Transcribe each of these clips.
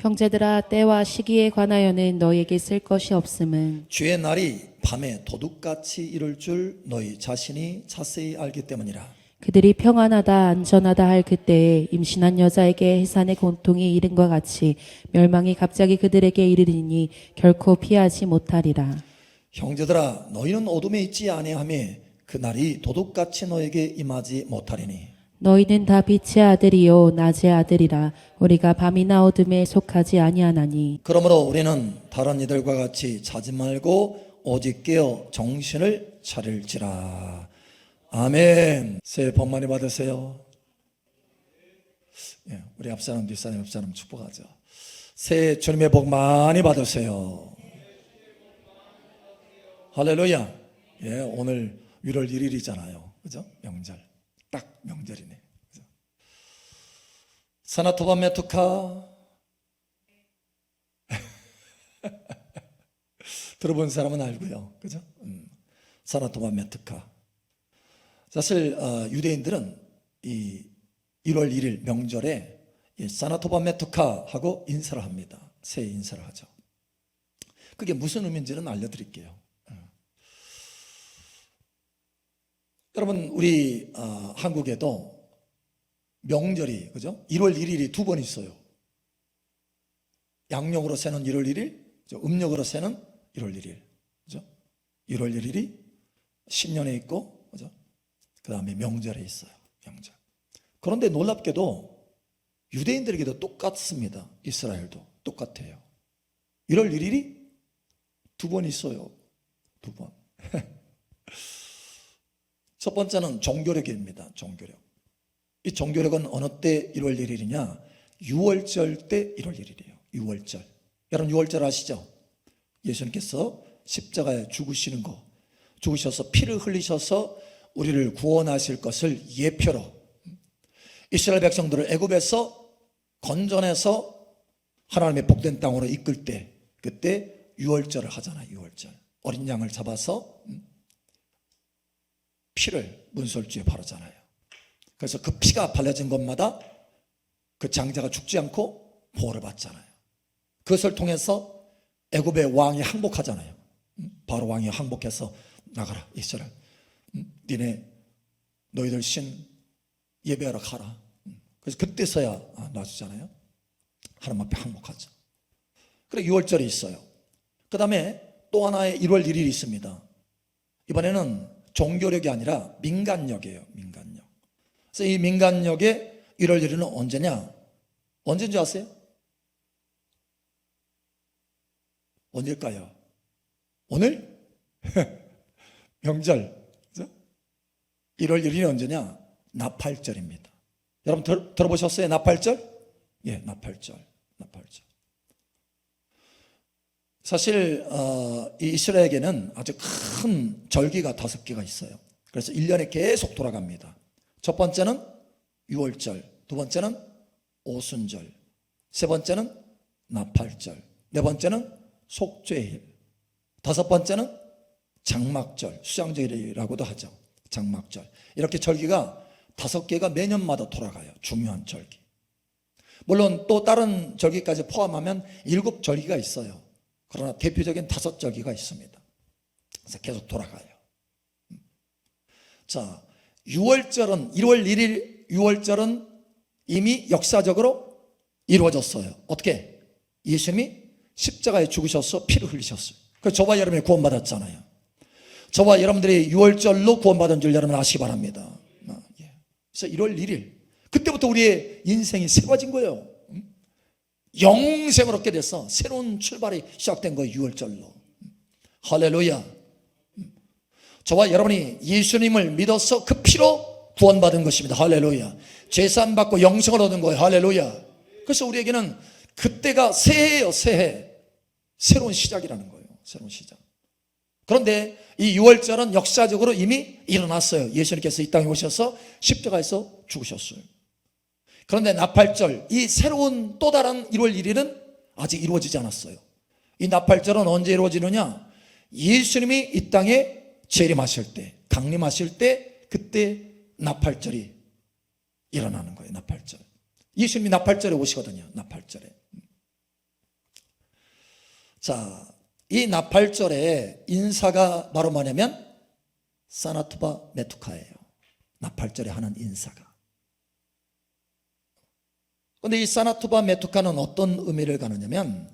형제들아 때와 시기에 관하여는 너에게 쓸 것이 없음은 주의 날이 밤에 도둑같이 이룰 줄 너희 자신이 자세히 알기 때문이라. 그들이 평안하다 안전하다 할 그때에 임신한 여자에게 해산의 고통이 이른과 같이 멸망이 갑자기 그들에게 이르리니 결코 피하지 못하리라. 형제들아 너희는 어둠에 있지 아니하며 그 날이 도둑같이 너에게 임하지 못하리니 너희는 다 빛의 아들이요 낮의 아들이라. 우리가 밤이나 어둠에 속하지 아니하나니. 그러므로 우리는 다른 이들과 같이 자지 말고 오직 깨어 정신을 차릴지라. 아멘. 새해 복 많이 받으세요. 예, 우리 앞사람 뒷사람 옆사람 축복하죠. 새해 주님의 복 많이 받으세요. 할렐루야. 예, 오늘 1월 1일이잖아요. 그죠? 명절. 딱 명절이네? 사나토바 메투카 들어본 사람은 알고요. 그죠? 음. 사나토바 메트카. 사실 어, 유대인들은 이 1월 1일 명절에 이 사나토바 메트카하고 인사를 합니다. 새해 인사를 하죠. 그게 무슨 의미인지는 알려드릴게요. 어. 여러분 우리 어, 한국에도 명절이 그죠? 1월 1일이 두 번 있어요. 양력으로 세는 1월 1일, 저 음력으로 세는 1월 1일. 그죠? 1월 1일이 신년에 있고, 그죠? 그 다음에 명절에 있어요. 명절. 그런데 놀랍게도 유대인들에게도 똑같습니다. 이스라엘도 똑같아요. 1월 1일이 두 번 있어요. 두 번. 첫 번째는 종교력입니다. 종교력. 이 종교력은 어느 때 1월 1일이냐? 6월절 때 1월 1일이에요. 6월절. 여러분 6월절 아시죠? 예수님께서 십자가에 죽으시는 거, 죽으셔서 피를 흘리셔서 우리를 구원하실 것을 예표로 이스라엘 백성들을 애굽에서 건져내서 하나님의 복된 땅으로 이끌 때 그때 6월절을 하잖아요. 6월절. 어린 양을 잡아서 음, 피를 문설주에 바르잖아요. 그래서 그 피가 발라진 것마다 그 장자가 죽지 않고 보호를 받잖아요. 그것을 통해서 애굽의 왕이 항복하잖아요. 음, 바로 왕이 항복해서 나가라 이스라엘. 음, 니네 너희들 신 예배하러 가라. 음, 그래서 그때서야 아, 놔주잖아요. 하나님 앞에 항복하죠. 그래 6월절이 있어요. 그 다음에 또 하나의 1월 1일이 있습니다. 이번에는 종교력이 아니라 민간력이에요. 민간력. 그래서 이 민간력의 1월 1일은 언제냐? 언제인 줄 아세요? 언제일까요? 오늘? 명절. 1월 1일이 언제냐? 나팔절입니다. 여러분 들, 들어보셨어요? 나팔절? 예, 나팔절. 나팔절. 사실 어, 이 이스라엘에게는 아주 큰 절기가 다섯 개가 있어요. 그래서 1년에 계속 돌아갑니다. 첫 번째는 6월절, 두 번째는 오순절, 세 번째는 나팔절, 네 번째는 속죄일, 다섯 번째는 장막절, 수장절이라고도 하죠. 장막절. 이렇게 절기가 다섯 개가 매년마다 돌아가요. 중요한 절기. 물론 또 다른 절기까지 포함하면 일곱 절기가 있어요. 그러나 대표적인 다섯 절기가 있습니다. 그래서 계속 돌아가요. 자, 6월절은 1월 1일 6월절은 이미 역사적으로 이루어졌어요. 어떻게? 예수님이 십자가에 죽으셔서 피를 흘리셨어요. 그래서 저와 여러분이 구원받았잖아요. 저와 여러분들이 6월절로 구원받은 줄 여러분 아시기 바랍니다. 아, 예. 그래서 1월 1일 그때부터 우리의 인생이 새로워진 거예요. 음? 영생을 얻게 돼서 새로운 출발이 시작된 거예요. 6월절로. 할렐루야. 음. 저와 여러분이 예수님을 믿어서 그 피로 구원받은 것입니다. 할렐루야. 죄산 받고 영생을 얻은 거예요. 할렐루야. 그래서 우리에게는 그때가 새해예요. 새해. 새로운 시작이라는 거예요. 새로운 시작. 그런데 이 6월절은 역사적으로 이미 일어났어요. 예수님께서 이 땅에 오셔서 십자가에서 죽으셨어요. 그런데 나팔절, 이 새로운 또 다른 1월 1일은 아직 이루어지지 않았어요. 이 나팔절은 언제 이루어지느냐? 예수님이 이 땅에 재림하실 때, 강림하실 때, 그때 나팔절이 일어나는 거예요. 나팔절. 예수님이 나팔절에 오시거든요. 나팔절에. 자, 이 나팔절에 인사가 바로 뭐냐면 사나투바 메투카예요. 나팔절에 하는 인사가. 근데 이 사나투바 메투카는 어떤 의미를 가느냐면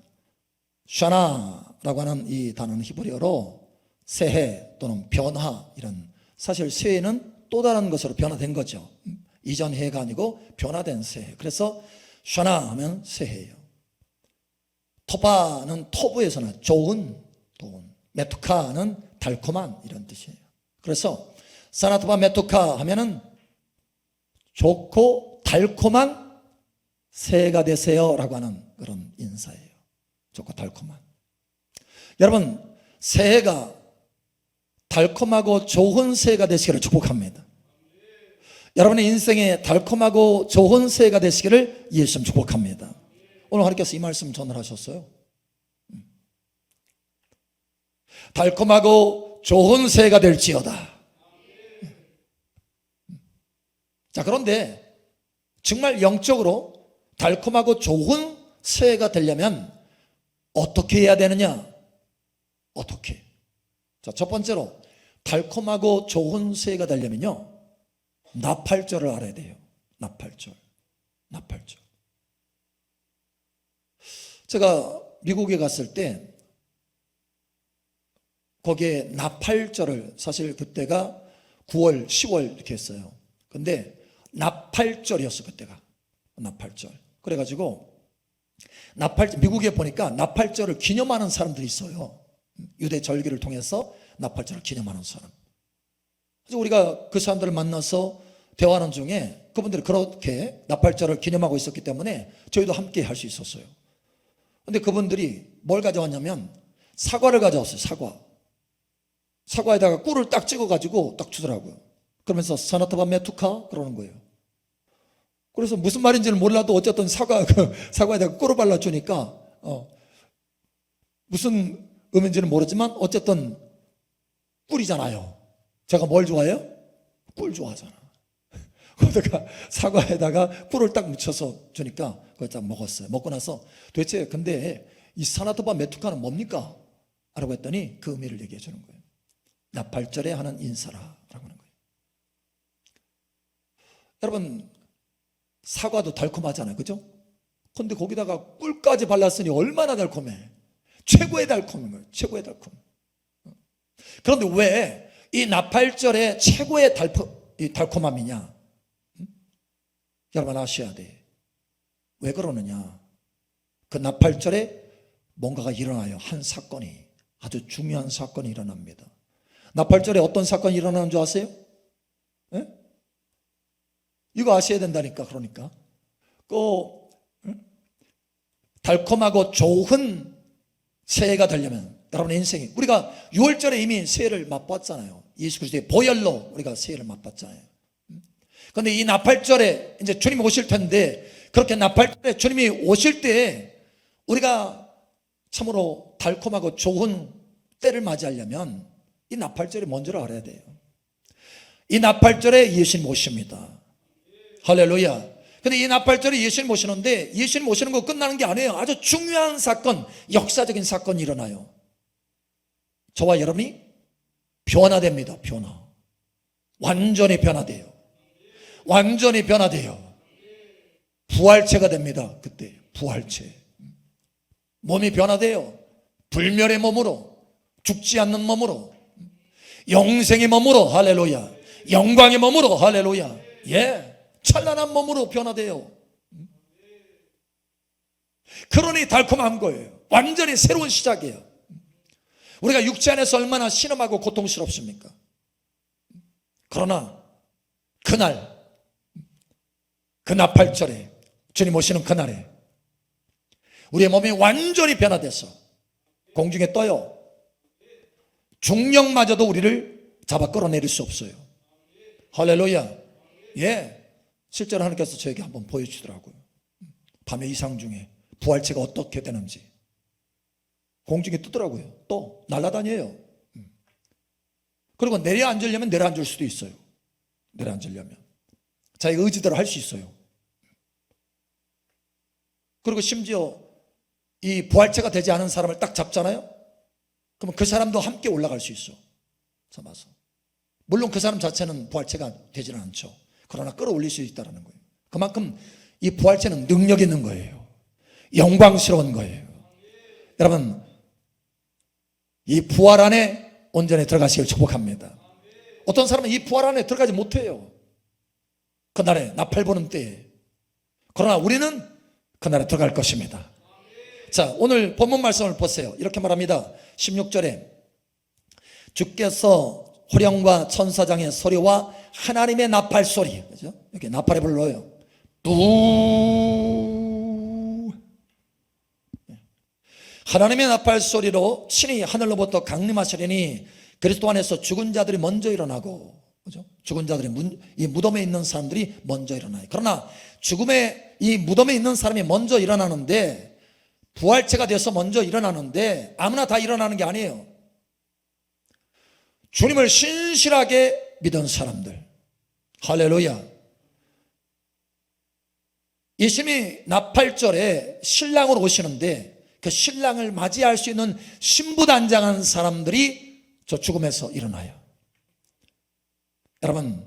샤나라고 하는 이 단어는 히브리어로 새해 또는 변화 이런 사실 새해는 또 다른 것으로 변화된 거죠. 이전 해가 아니고 변화된 새해. 그래서 샤나 하면 새해예요. 토바는 토부에서는 좋은 돈, 메투카는 달콤한 이런 뜻이에요. 그래서 사나토바 메투카 하면은 좋고 달콤한 새해가 되세요 라고 하는 그런 인사예요. 좋고 달콤한. 여러분 새해가 달콤하고 좋은 새해가 되시기를 축복합니다. 여러분의 인생에 달콤하고 좋은 새해가 되시기를 예수님 축복합니다. 오늘 하나님께서 이 말씀 전하셨어요. 음. 달콤하고 좋은 새해가 될지어다. 음. 자, 그런데 정말 영적으로 달콤하고 좋은 새해가 되려면 어떻게 해야 되느냐? 어떻게? 자, 첫 번째로 달콤하고 좋은 새해가 되려면요. 나팔절을 알아야 돼요. 나팔절. 나팔절. 제가 미국에 갔을 때 거기에 나팔절을 사실 그때가 9월, 10월 이렇게 했어요. 근데 나팔절이었어 그때가 나팔절. 그래가지고 나팔 미국에 보니까 나팔절을 기념하는 사람들이 있어요. 유대 절기를 통해서 나팔절을 기념하는 사람. 그래서 우리가 그 사람들을 만나서 대화하는 중에 그분들이 그렇게 나팔절을 기념하고 있었기 때문에 저희도 함께 할 수 있었어요. 근데 그분들이 뭘 가져왔냐면 사과를 가져왔어요. 사과. 사과에다가 꿀을 딱 찍어가지고 딱 주더라고요. 그러면서 사나타바 메투카 그러는 거예요. 그래서 무슨 말인지는 몰라도 어쨌든 사과 그 사과에다가 꿀을 발라주니까 어, 무슨 의미인지는 모르지만 어쨌든 꿀이잖아요. 제가 뭘 좋아해요? 꿀 좋아하잖아. 거기다가 사과에다가 꿀을 딱 묻혀서 주니까 그걸 딱 먹었어요. 먹고 나서 도대체 근데 이 사나토바 메투카는 뭡니까? 라고 했더니 그 의미를 얘기해 주는 거예요. 나팔절에 하는 인사라 라고 하는 거예요. 여러분 사과도 달콤하잖아요. 그죠? 근데 거기다가 꿀까지 발랐으니 얼마나 달콤해. 최고의 달콤인 거예요. 최고의 달콤. 그런데 왜 이 나팔절의 최고의 달콤, 이 달콤함이냐? 여러분 아셔야 돼. 왜 그러느냐? 그 나팔절에 뭔가가 일어나요. 한 사건이 아주 중요한 사건이 일어납니다. 나팔절에 어떤 사건이 일어나는 줄 아세요? 예? 이거 아셔야 된다니까 그러니까 그 응? 달콤하고 좋은 새해가 되려면 여러분의 인생이 우리가 6월절에 이미 새해를 맛봤잖아요. 예수 그리스도의 보혈로 우리가 새해를 맛봤잖아요. 그런데 이 나팔절에 이제 주님 오실 텐데 그렇게 나팔절에 주님이 오실 때 우리가 참으로 달콤하고 좋은 때를 맞이하려면 이 나팔절이 뭔지를 알아야 돼요. 이 나팔절에 예수님 오십니다. 할렐루야. 근데 이 나팔절에 예수님 오시는데 예수님 오시는 거 끝나는 게 아니에요. 아주 중요한 사건, 역사적인 사건이 일어나요. 저와 여러분이 변화됩니다. 변화. 완전히 변화돼요. 완전히 변화돼요. 부활체가 됩니다. 그때 부활체. 몸이 변화돼요. 불멸의 몸으로 죽지 않는 몸으로 영생의 몸으로 할렐루야. 영광의 몸으로 할렐루야. 예. 찬란한 몸으로 변화돼요. 그러니 달콤한 거예요. 완전히 새로운 시작이에요. 우리가 육체 안에서 얼마나 신음하고 고통스럽습니까? 그러나 그날 그 나팔절에 주님 오시는 그날에 우리의 몸이 완전히 변화돼서 공중에 떠요. 중력마저도 우리를 잡아 끌어내릴 수 없어요. 할렐루야. 예. 실제로 하나님께서 저에게 한번 보여주더라고요. 밤의 이상 중에 부활체가 어떻게 되는지. 공중에 뜨더라고요. 또 날아다녀요. 음. 그리고 내려앉으려면 내려앉을 수도 있어요. 내려앉으려면. 자기 의지대로 할 수 있어요. 그리고 심지어 이 부활체가 되지 않은 사람을 딱 잡잖아요. 그러면 그 사람도 함께 올라갈 수 있어. 잡아서. 물론 그 사람 자체는 부활체가 되지는 않죠. 그러나 끌어올릴 수 있다는 거예요. 그만큼 이 부활체는 능력 있는 거예요. 영광스러운 거예요. 여러분, 이 부활 안에 온전히 들어가시길 축복합니다. 어떤 사람은 이 부활 안에 들어가지 못해요. 그날에 나팔 보는 때에. 그러나 우리는 그날에 들어갈 것입니다. 자, 오늘 본문 말씀을 보세요. 이렇게 말합니다. 16절에 주께서 호령과 천사장의 소리와 하나님의 나팔 소리, 그죠? 이렇게 나팔에 불러요. 뚜 하나님의 나팔 소리로 친히 하늘로부터 강림하시려니 그리스도 안에서 죽은 자들이 먼저 일어나고 그죠? 죽은 자들이 문- 이 무덤에 있는 사람들이 먼저 일어나요. 그러나 죽음의 이 무덤에 있는 사람이 먼저 일어나는데 부활체가 돼서 먼저 일어나는데 아무나 다 일어나는 게 아니에요. 주님을 신실하게 믿은 사람들. 할렐루야. 예수님이 나팔절에 신랑으로 오시는데 그 신랑을 맞이할 수 있는 신부단장한 사람들이 저 죽음에서 일어나요. 여러분,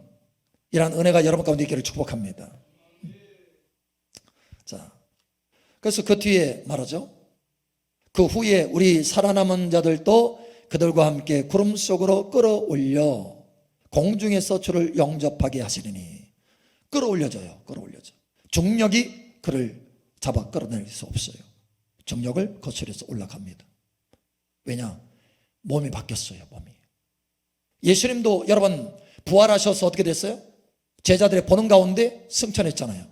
이러한 은혜가 여러분 가운데 있기를 축복합니다. 자, 그래서 그 뒤에 말하죠. 그 후에 우리 살아남은 자들도 그들과 함께 구름 속으로 끌어올려 공중에서 주를 영접하게 하시리니 끌어올려져요. 끌어올려져. 중력이 그를 잡아 끌어낼 수 없어요. 중력을 거슬려서 올라갑니다. 왜냐? 몸이 바뀌었어요. 몸이. 예수님도 여러분 부활하셔서 어떻게 됐어요? 제자들의 보는 가운데 승천했잖아요.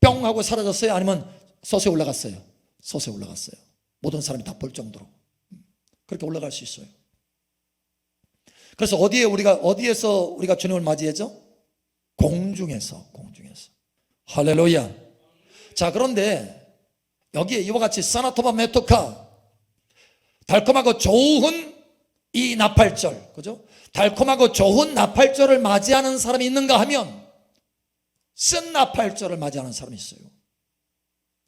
뿅 하고 사라졌어요? 아니면 서서히 올라갔어요? 서서히 올라갔어요. 모든 사람이 다 볼 정도로. 그렇게 올라갈 수 있어요. 그래서 어디에 우리가 어디에서 우리가 주님을 맞이하죠? 공중에서 공중에서. 할렐루야. 자, 그런데 여기에 이와 같이 사나토바 메토카 달콤하고 좋은 이 나팔절, 그죠? 달콤하고 좋은 나팔절을 맞이하는 사람이 있는가 하면 쓴 나팔절을 맞이하는 사람이 있어요.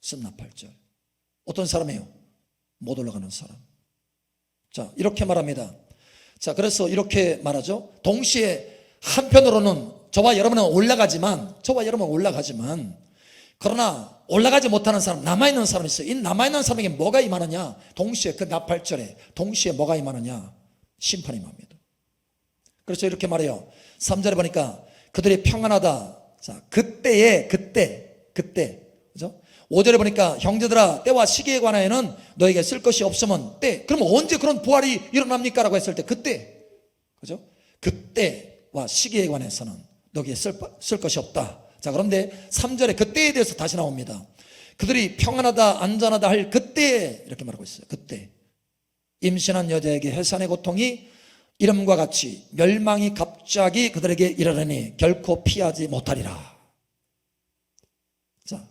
쓴 나팔절. 어떤 사람이에요? 못 올라가는 사람. 자, 이렇게 말합니다. 자, 그래서 이렇게 말하죠. 동시에 한편으로는 저와 여러분은 올라가지만, 저와 여러분은 올라가지만, 그러나 올라가지 못하는 사람, 남아있는 사람이 있어요. 이 남아있는 사람에게 뭐가 임하느냐? 동시에 그 나팔절에, 동시에 뭐가 임하느냐? 심판이 임합니다. 그래서 이렇게 말해요. 3절에 보니까 그들이 평안하다. 자, 그때에, 그때, 그때. 그죠? 5절에 보니까 형제들아, 때와 시기에 관하여는 너에게 쓸 것이 없으면 때. 그러면 언제 그런 부활이 일어납니까? 라고 했을 때, 그때. 그죠? 그때와 시기에 관해서는 너에게 쓸, 쓸 것이 없다. 자, 그런데 3절에 그때에 대해서 다시 나옵니다. 그들이 평안하다, 안전하다 할 그때, 이렇게 말하고 있어요. 그때. 임신한 여자에게 해산의 고통이 이름과 같이 멸망이 갑자기 그들에게 이르르니 결코 피하지 못하리라. 자,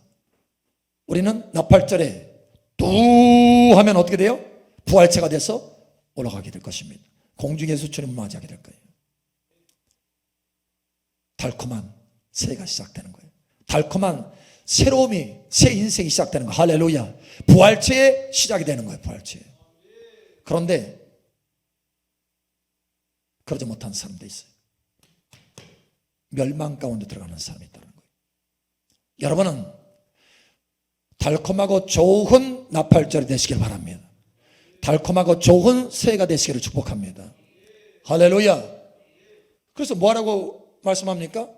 우리는 나팔절에 뚜 하면 어떻게 돼요? 부활체가 돼서 올라가게 될 것입니다. 공중에서 주님을 맞이하게 될 거예요. 달콤한 새해가 시작되는 거예요. 달콤한 새로움이 새 인생이 시작되는 거예요. 할렐루야. 부활체의 시작이 되는 거예요. 부활체. 그런데 그러지 못한 사람도 있어요. 멸망 가운데 들어가는 사람이 있다는 거예요. 여러분은 달콤하고 좋은 나팔절이 되시길 바랍니다. 달콤하고 좋은 새해가 되시기를 축복합니다. 할렐루야. 그래서 뭐하라고 말씀합니까?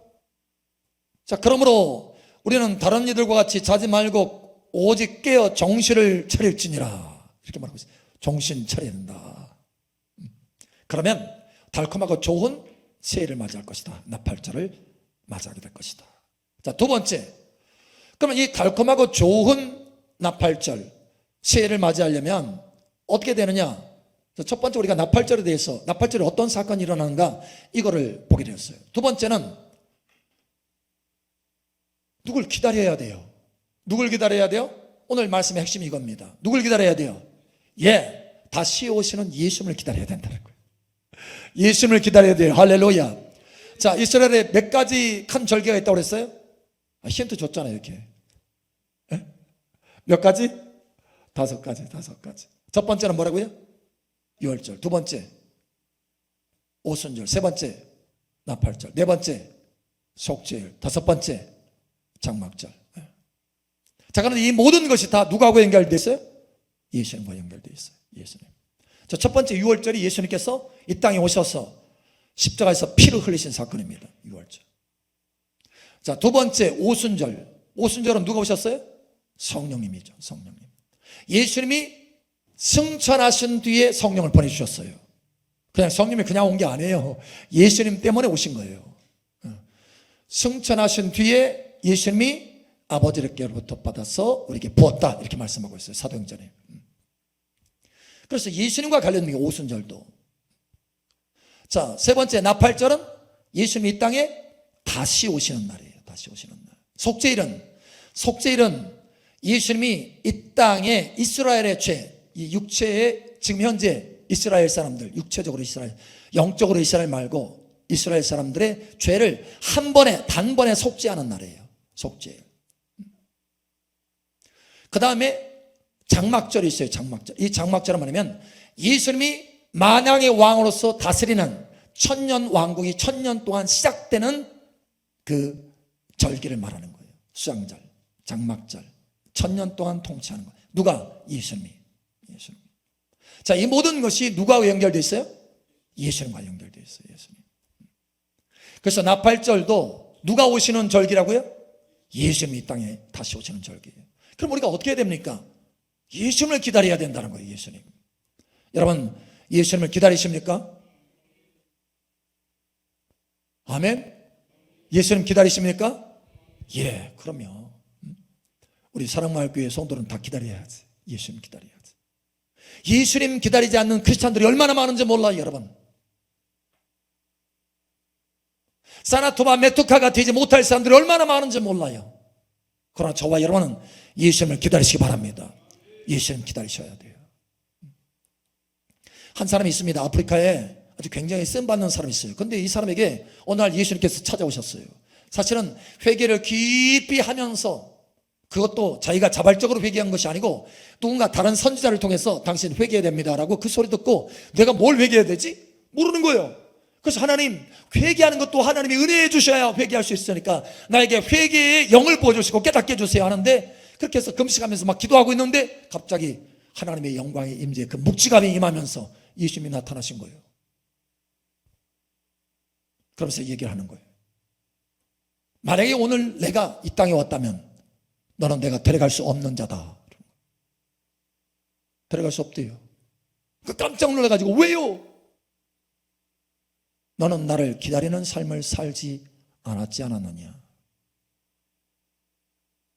자, 그러므로 우리는 다른 이들과 같이 자지 말고 오직 깨어 정신을 차릴지니라. 이렇게 말하고 있어요. 정신 차려야 된다. 음. 그러면 달콤하고 좋은 새해를 맞이할 것이다. 나팔절을 맞이하게 될 것이다. 자, 두 번째. 그러면 이 달콤하고 좋은 나팔절, 새해를 맞이하려면 어떻게 되느냐? 첫 번째 우리가 나팔절에 대해서 나팔절에 어떤 사건이 일어나는가 이거를 보게 되었어요. 두 번째는 누굴 기다려야 돼요. 누굴 기다려야 돼요? 오늘 말씀의 핵심이 이겁니다. 누굴 기다려야 돼요? 예, 다시 오시는 예수님을 기다려야 된다는 거예요. 예수님을 기다려야 돼요. 할렐루야. 자, 이스라엘에 몇 가지 큰 절기가 있다고 그랬어요? 아, 힌트 줬잖아요, 이렇게. 예? 몇 가지? 다섯 가지, 다섯 가지. 첫 번째는 뭐라고요? 유월절. 두 번째, 오순절. 세 번째, 나팔절. 네 번째, 속죄일. 다섯 번째, 장막절. 예. 자, 그런데 이 모든 것이 다 누구하고 연결되어 있어요? 예수님과 연결되어 있어요. 예수님. 자, 첫 번째 유월절이 예수님께서 이 땅에 오셔서 십자가에서 피를 흘리신 사건입니다. 유월절. 자, 두 번째 오순절. 오순절은 누가 오셨어요? 성령님이죠. 성령님. 예수님이 승천하신 뒤에 성령을 보내주셨어요. 그냥 성령이 그냥 온 게 아니에요. 예수님 때문에 오신 거예요. 어. 승천하신 뒤에 예수님이 아버지께로부터 받아서 우리에게 부었다. 이렇게 말씀하고 있어요. 사도행전에. 음. 그래서 예수님과 관련된 게 오순절도. 자, 세 번째 나팔절은 예수님이 이 땅에 다시 오시는 날이에요. 다시 오시는 날. 속죄일은 속죄일은 예수님이 이 땅에 이스라엘의 죄, 이 육체의 지금 현재 이스라엘 사람들, 육체적으로 이스라엘, 영적으로 이스라엘 말고 이스라엘 사람들의 죄를 한 번에 단번에 속죄하는 날이에요. 속죄. 그 다음에 장막절이 있어요. 장막절. 이 장막절은 뭐냐면 예수님이 만왕의 왕으로서 다스리는 천년 왕국이 천년 동안 시작되는 그 절기를 말하는 거예요. 수장절, 장막절. 천년 동안 통치하는 거예요. 누가? 예수님이. 예수님. 자, 이 모든 것이 누가와 연결되어 있어요? 예수님과 연결되어 있어요. 예수님. 그래서 나팔절도 누가 오시는 절기라고요? 예수님이 이 땅에 다시 오시는 절기예요. 그럼 우리가 어떻게 해야 됩니까? 예수님을 기다려야 된다는 거예요. 예수님. 여러분 예수님을 기다리십니까? 아멘. 예수님 기다리십니까? 예, 그럼요. 우리 사랑마을 교회 성도는 다 기다려야지. 예수님 기다려야지. 예수님 기다리지 않는 크리스찬들이 얼마나 많은지 몰라요, 여러분. 사나토바 메투카가 되지 못할 사람들이 얼마나 많은지 몰라요. 그러나 저와 여러분은 예수님을 기다리시기 바랍니다. 예수님 기다리셔야 돼요. 한 사람이 있습니다. 아프리카에 아주 굉장히 쓴 받는 사람이 있어요. 근데 이 사람에게 어느 날 예수님께서 찾아오셨어요. 사실은 회개를 깊이 하면서 그것도 자기가 자발적으로 회개한 것이 아니고 누군가 다른 선지자를 통해서 당신 회개해야 됩니다라고 그 소리 듣고 내가 뭘 회개해야 되지? 모르는 거예요. 그래서 하나님 회개하는 것도 하나님이 은혜해 주셔야 회개할 수 있으니까 나에게 회개의 영을 부어주시고 깨닫게 해주세요 하는데 그렇게 해서 금식하면서 막 기도하고 있는데 갑자기 하나님의 영광의 임재 그 묵지감이 임하면서 예수님이 나타나신 거예요. 그러면서 얘기를 하는 거예요. 만약에 오늘 내가 이 땅에 왔다면 너는 내가 데려갈 수 없는 자다. 데려갈 수 없대요. 그 깜짝 놀라가지고 왜요? 너는 나를 기다리는 삶을 살지 않았지 않았느냐?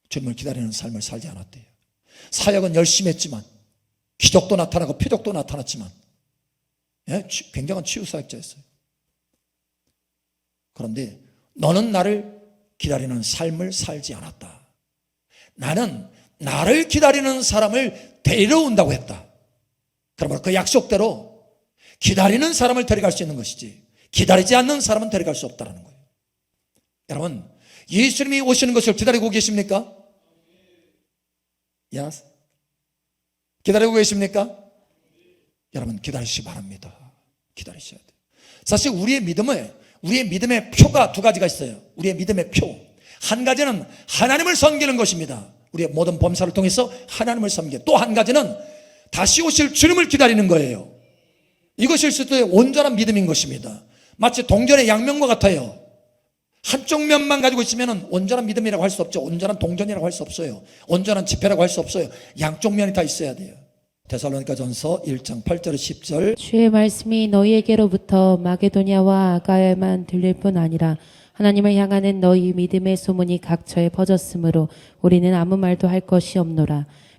주님을 기다리는 삶을 살지 않았대요. 사역은 열심히 했지만 기적도 나타나고 표적도 나타났지만 예? 굉장한 치유사역자였어요. 그런데 너는 나를 기다리는 삶을 살지 않았다. 나는 나를 기다리는 사람을 데려온다고 했다. 그러므로 그 약속대로 기다리는 사람을 데려갈 수 있는 것이지 기다리지 않는 사람은 데려갈 수 없다는 거예요. 여러분 예수님이 오시는 것을 기다리고 계십니까? 야, 기다리고 계십니까? 여러분 기다리시기 바랍니다. 기다리셔야 돼요. 사실 우리의 믿음을 우리의 믿음의 표가 두 가지가 있어요. 우리의 믿음의 표. 한 가지는 하나님을 섬기는 것입니다. 우리의 모든 범사를 통해서 하나님을 섬기. 또한 가지는 다시 오실 주님을 기다리는 거예요. 이것이 있을 온전한 믿음인 것입니다. 마치 동전의 양면과 같아요. 한쪽 면만 가지고 있으면 온전한 믿음이라고 할 수 없죠. 온전한 동전이라고 할 수 없어요. 온전한 지폐라고 할 수 없어요. 양쪽 면이 다 있어야 돼요. 데살로니가 전서 1장 8절 10절 주의 말씀이 너희에게로부터 마게도냐와 아가야만 들릴 뿐 아니라 하나님을 향하는 너희 믿음의 소문이 각처에 퍼졌으므로 우리는 아무 말도 할 것이 없노라.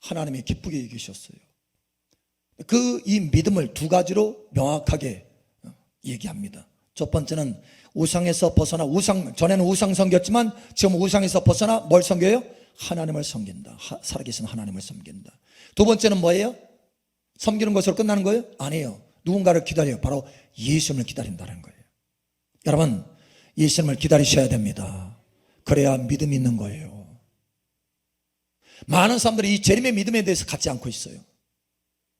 하나님이 기쁘게 여기셨어요. 그 이 믿음을 두 가지로 명확하게 어, 얘기합니다. 첫 번째는 우상에서 벗어나 우상 전에는 우상 섬겼지만 지금 우상에서 벗어나 뭘 섬겨요? 하나님을 섬긴다. 하- 살아계신 하나님을 섬긴다. 두 번째는 뭐예요? 섬기는 것으로 끝나는 거예요? 아니에요. 누군가를 기다려요. 바로 예수님을 기다린다는 거예요. 여러분, 예수님을 기다리셔야 됩니다. 그래야 믿음이 있는 거예요. 많은 사람들이 이 재림의 믿음에 대해서 갖지 않고 있어요.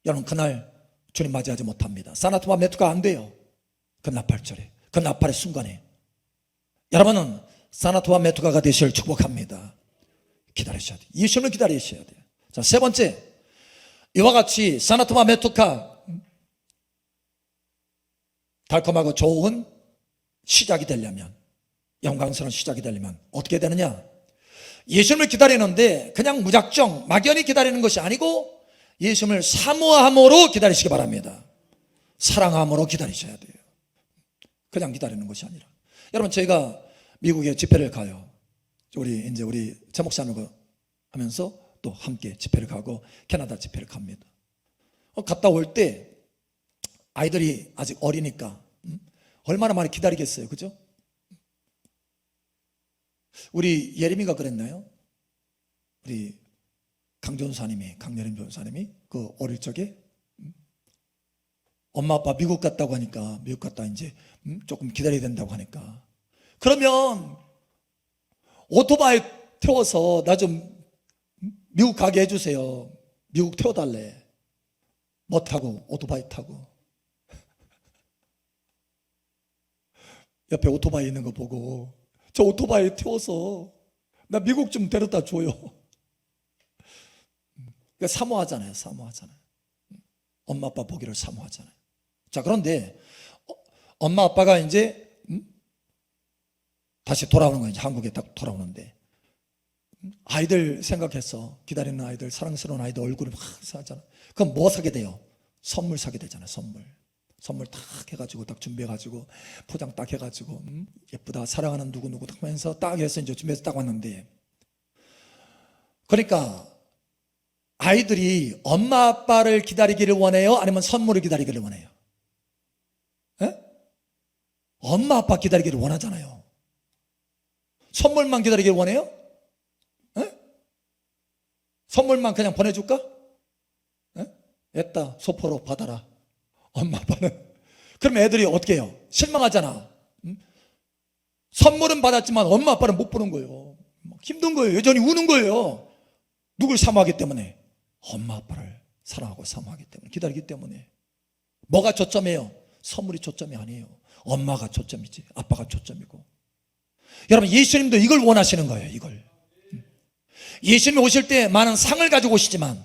여러분, 그날 주님 맞이하지 못합니다. 사나토마 메투가 안 돼요. 그 나팔절에, 그 나팔의 순간에. 여러분은 사나토마 메투가가 되시를 축복합니다. 기다리셔야 돼요. 예수님을 기다리셔야 돼요. 자, 세 번째. 이와 같이 사나토마 메투카 달콤하고 좋은 시작이 되려면 영광스러운 시작이 되려면 어떻게 되느냐? 예수님을 기다리는데 그냥 무작정 막연히 기다리는 것이 아니고 예수님을 사모함으로 기다리시기 바랍니다. 사랑함으로 기다리셔야 돼요. 그냥 기다리는 것이 아니라. 여러분 저희가 미국에 집회를 가요. 우리 이제 우리 제목사님과 하면서 또 함께 집회를 가고 캐나다 집회를 갑니다. 어, 갔다 올 때 아이들이 아직 어리니까 음? 얼마나 많이 기다리겠어요, 그죠? 우리 예림이가 그랬나요? 우리 강 전사님이 강예림 전사님이 그 어릴 적에 음? 엄마 아빠 미국 갔다고 하니까 미국 갔다 이제 음? 조금 기다려야 된다고 하니까 그러면 오토바이 태워서 나 좀 미국 가게 해주세요. 미국 태워달래. 뭐 타고 오토바이 타고 옆에 오토바이 있는 거 보고 저 오토바이 태워서 나 미국 좀 데려다 줘요. 그러니까 사모하잖아요. 사모하잖아요. 엄마 아빠 보기를 사모하잖아요. 자 그런데 어, 엄마 아빠가 이제 음? 다시 돌아오는 거예요. 한국에 딱 돌아오는데 음? 아이들 생각해서 기다리는 아이들 사랑스러운 아이들 얼굴이 막 사잖아. 그럼 뭐 사게 돼요? 선물 사게 되잖아요. 선물. 선물 딱 해가지고 딱 준비해가지고 포장 딱 해가지고 음, 예쁘다 사랑하는 누구 누구 딱 하면서 딱 해서 이제 준비해서 딱 왔는데 그러니까 아이들이 엄마 아빠를 기다리기를 원해요 아니면 선물을 기다리기를 원해요 예? 엄마 아빠 기다리기를 원하잖아요 선물만 기다리기를 원해요 예? 선물만 그냥 보내줄까? 예? 했다 소포로 받아라 엄마 아빠는 그럼 애들이 어떻게 해요? 실망하잖아. 응? 선물은 받았지만 엄마 아빠는 못 보는 거예요. 막 힘든 거예요. 여전히 우는 거예요. 누굴 사모하기 때문에 엄마 아빠를 사랑하고 사모하기 때문에 기다리기 때문에 뭐가 초점이에요? 선물이 초점이 아니에요. 엄마가 초점이지. 아빠가 초점이고. 여러분 예수님도 이걸 원하시는 거예요. 이걸. 응. 예수님이 오실 때 많은 상을 가지고 오시지만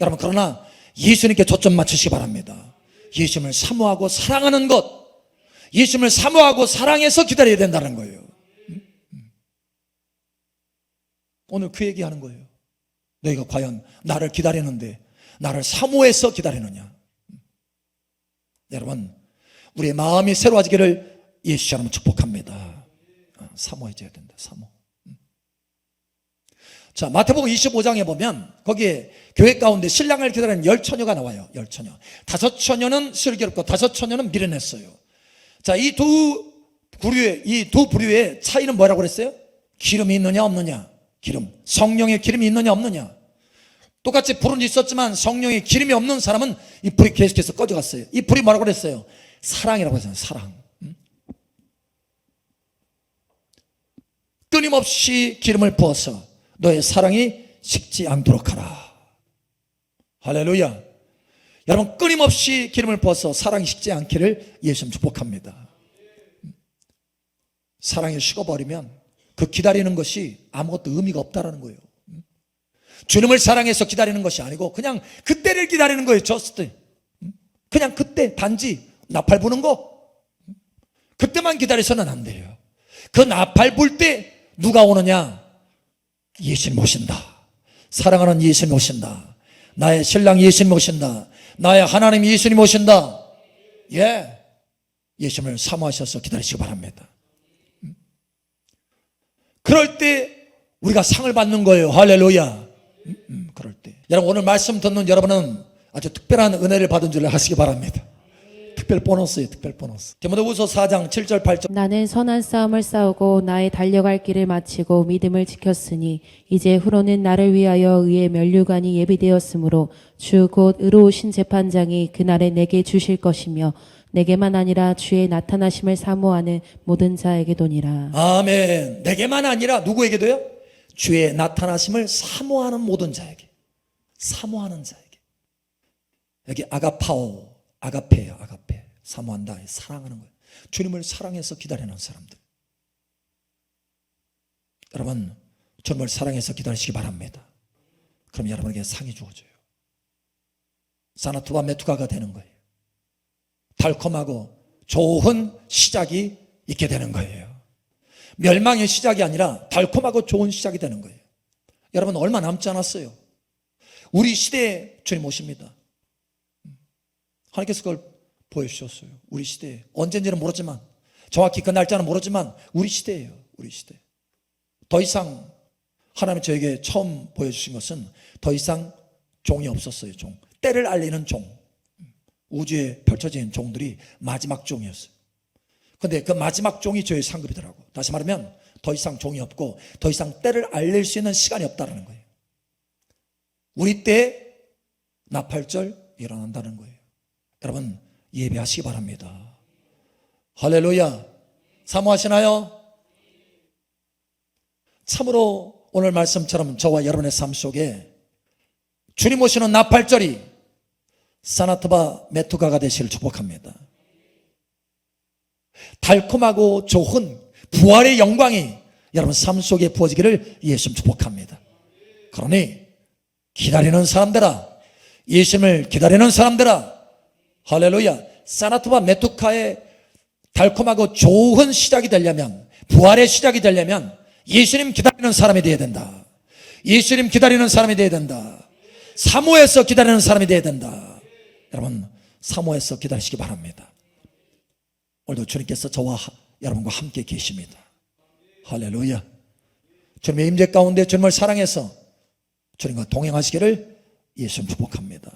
여러분 그러나 예수님께 초점 맞추시기 바랍니다. 예수님을 사모하고 사랑하는 것, 예수님을 사모하고 사랑해서 기다려야 된다는 거예요. 음? 음. 오늘 그 얘기하는 거예요. 너희가 과연 나를 기다리는데 나를 사모해서 기다리느냐? 음. 여러분, 우리의 마음이 새로워지기를 예수처럼 축복합니다. 어, 사모해줘야 된다. 사모. 자, 마태복음 25장에 보면 거기에 교회 가운데 신랑을 기다리는 열 처녀가 나와요. 열 처녀. 다섯 처녀는 슬기롭고 다섯 처녀는 미련했어요. 자, 이 두 부류의 이 두 부류의 차이는 뭐라고 그랬어요? 기름이 있느냐 없느냐? 기름. 성령의 기름이 있느냐 없느냐? 똑같이 불은 있었지만 성령의 기름이 없는 사람은 이 불이 계속해서 꺼져갔어요. 이 불이 뭐라고 그랬어요? 사랑이라고 했어요. 사랑. 음? 끊임없이 기름을 부어서 너의 사랑이 식지 않도록 하라. 할렐루야. 여러분 끊임없이 기름을 부어서 사랑이 식지 않기를 예수님 축복합니다. 사랑이 식어버리면 그 기다리는 것이 아무것도 의미가 없다라는 거예요. 주님을 사랑해서 기다리는 것이 아니고 그냥 그때를 기다리는 거예요. just. 그냥 그때 단지 나팔 부는 거 그때만 기다려서는 안 돼요. 그 나팔 불 때 누가 오느냐? 예수님 오신다. 사랑하는 예수님 오신다. 나의 신랑 예수님 오신다. 나의 하나님 예수님 오신다. 예. 예수님을 사모하셔서 기다리시기 바랍니다. 음. 그럴 때 우리가 상을 받는 거예요. 할렐루야. 음, 음, 그럴 때. 여러분 오늘 말씀 듣는 여러분은 아주 특별한 은혜를 받은 줄 아시기 바랍니다. 특별 보너스예요. 특별 보너스. 디모데후서 4장 7절 8절. 나는 선한 싸움을 싸우고 나의 달려갈 길을 마치고 믿음을 지켰으니 이제 후로는 나를 위하여 의의 면류관이 예비되었으므로 주 곧 의로우신 재판장이 그날에 내게 주실 것이며 내게만 아니라 주의 나타나심을 사모하는 모든 자에게도니라. 아멘. 내게만 아니라 누구에게도요? 주의 나타나심을 사모하는 모든 자에게. 사모하는 자에게. 여기 아가파오, 아가페예요, 아가페. 사모한다, 사랑하는 거예요. 주님을 사랑해서 기다리는 사람들. 여러분, 주님을 사랑해서 기다리시기 바랍니다. 그럼 여러분에게 상이 주어져요. 사나투와 메투가가 되는 거예요. 달콤하고 좋은 시작이 있게 되는 거예요. 멸망의 시작이 아니라 달콤하고 좋은 시작이 되는 거예요. 여러분 얼마 남지 않았어요. 우리 시대에 주님 오십니다. 하나님께서 그걸 보여주셨어요. 우리 시대에 언젠지는 모르지만 정확히 그 날짜는 모르지만 우리 시대예요. 우리 시대. 더 이상 하나님 저에게 처음 보여주신 것은 더 이상 종이 없었어요. 종. 때를 알리는 종. 우주에 펼쳐진 종들이 마지막 종이었어요. 근데 그 마지막 종이 저의 상급이더라고. 다시 말하면 더 이상 종이 없고 더 이상 때를 알릴 수 있는 시간이 없다는 거예요. 우리 때 나팔절 일어난다는 거예요. 여러분 예배하시기 바랍니다. 할렐루야. 사모하시나요? 참으로 오늘 말씀처럼 저와 여러분의 삶 속에 주님 오시는 나팔절이 사나트바 메투가가 되시를 축복합니다. 달콤하고 좋은 부활의 영광이 여러분 삶 속에 부어지기를 예수님 축복합니다. 그러니 기다리는 사람들아 예수님을 기다리는 사람들아 할렐루야 사나트바 메투카의 달콤하고 좋은 시작이 되려면 부활의 시작이 되려면 예수님 기다리는 사람이 되어야 된다. 예수님 기다리는 사람이 되어야 된다. 사모해서 기다리는 사람이 되어야 된다. 여러분 사모해서 기다리시기 바랍니다. 오늘도 주님께서 저와 하- 여러분과 함께 계십니다. 할렐루야. 주님의 임재 가운데 주님을 사랑해서 주님과 동행하시기를 예수님 축복합니다.